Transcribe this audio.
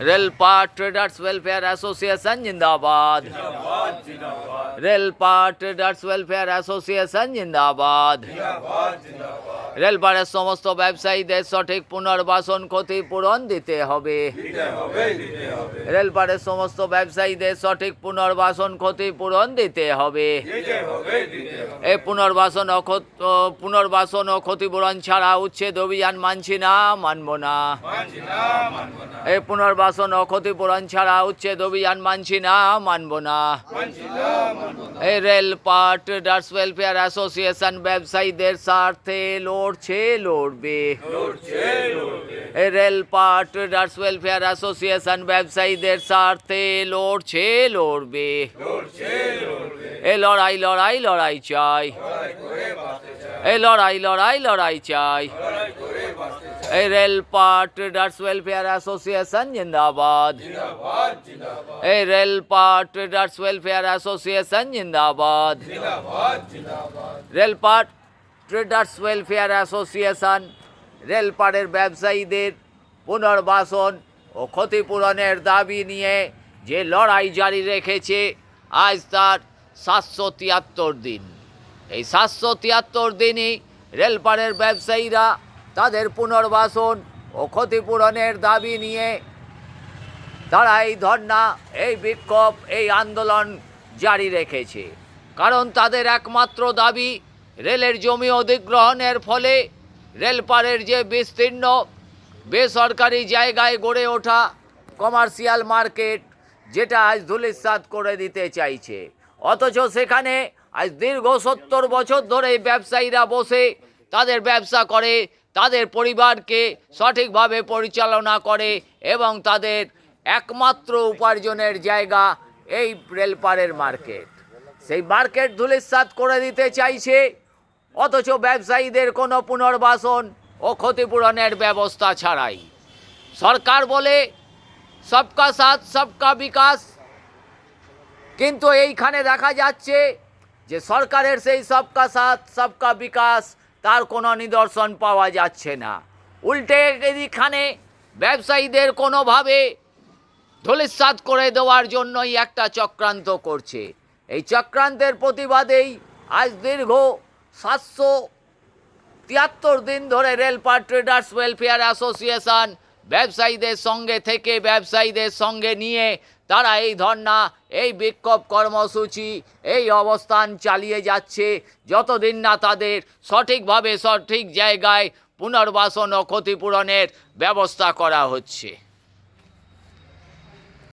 रेलपा traders welfare association जिंदाबाद। रेलपा traders welfare association जिंदाबाद। রেলপাড়ের সমস্ত ব্যবসায়ীদের সঠিক পুনর্বাসন ক্ষতিপূরণ দিতে হবে। রেলপাড়ের সমস্ত ব্যবসায়ীদের সঠিক পুনর্বাসন ক্ষতিপূরণ দিতে হবে। এই পুনর্বাসন পুনর্বাসন ও ক্ষতিপূরণ ছাড়া উচ্ছেদ অভিযান মানছি না মানব না। এই পুনর্বাসন ও ক্ষতিপূরণ ছাড়া উচ্ছেদ অভিযান মানছি না মানব না। এই রেলপাট ডার্স ওয়েলফেয়ার অ্যাসোসিয়েশন ব্যবসায়ীদের স্বার্থে লড়ছে লড়বে এই রেলপাট ট্রেডার্স ওয়েলফেয়ার অ্যাসোসিয়েশন ব্যবসায়ীদের স্বার্থে লড়ছে লড়বে এই লড়াই লড়াই লড়াই চাই এই লড়াই লড়াই লড়াই চাই এই রেলপাট ট্রেডার্স ওয়েলফেয়ার অ্যাসোসিয়েশন জিন্দাবাদ এই রেলপাট ট্রেডার্স ওয়েলফেয়ার অ্যাসোসিয়েশন জিন্দাবাদ রেলপাট ট্রেডার্স ওয়েলফেয়ার অ্যাসোসিয়েশন রেলপাটের ব্যবসায়ীদের পুনর্বাসন ও ক্ষতিপূরণের দাবি নিয়ে যে লড়াই জারি রেখেছে, আজ তার সাতশো তিয়াত্তর দিন। এই সাতশো তিয়াত্তর দিনই রেলপাড়ের ব্যবসায়ীরা তাদের পুনর্বাসন ও ক্ষতিপূরণের দাবি নিয়ে তারা এই ধর্না এই বিক্ষোভ, এই আন্দোলন জারি রেখেছে। কারণ তাদের একমাত্র দাবি রেলের জমি অধিগ্রহণের ফলে রেলপারের যে বিস্তীর্ণ বেসরকারি জায়গায় গড়ে ওঠা কমার্শিয়াল মার্কেট, যেটা আজ ধুলিস্বাদ করে দিতে চাইছে। অথচ সেখানে আজ দীর্ঘ সত্তর বছর ধরে ব্যবসায়ীরা বসে তাদের ব্যবসা করে, তাদের পরিবারকে সঠিকভাবে পরিচালনা করে এবং তাদের একমাত্র উপার্জনের জায়গা এই রেলপারের মার্কেট। সেই মার্কেট ধুলিস্বাদ করে দিতে চাইছে অথচ ব্যবসায়ীদের কোনো পুনর্বাসন ও ক্ষতিপূরণের ব্যবস্থা ছাড়াই। সরকার বলে, সবকা সাথ, সবকা বিকাশ। কিন্তু এইখানে দেখা যাচ্ছে যে সরকারের সেই সবকা সাথ, সবকা বিকাশ, তার কোনো নিদর্শন পাওয়া যাচ্ছে না। উল্টে এখানে ব্যবসায়ীদের কোনোভাবে ধূলিসাৎ করে দেওয়ার জন্যই একটা চক্রান্ত করছে। এই চক্রান্তের প্রতিবাদেই আজ দীর্ঘ সাতশো তিয়াত্তর দিন ধরে রেলপার ট্রেডার্স ওয়েলফেয়ার অ্যাসোসিয়েশন ব্যবসায়ীদের সঙ্গে থেকে ব্যবসায়ীদের সঙ্গে নিয়ে তারা এই ধর্না এই বিক্ষোভ কর্মসূচি, এই অবস্থান চালিয়ে যাচ্ছে। যতদিন না তাদের সঠিকভাবে সঠিক জায়গায় পুনর্বাসন ও ক্ষতিপূরণের ব্যবস্থা করা হচ্ছে।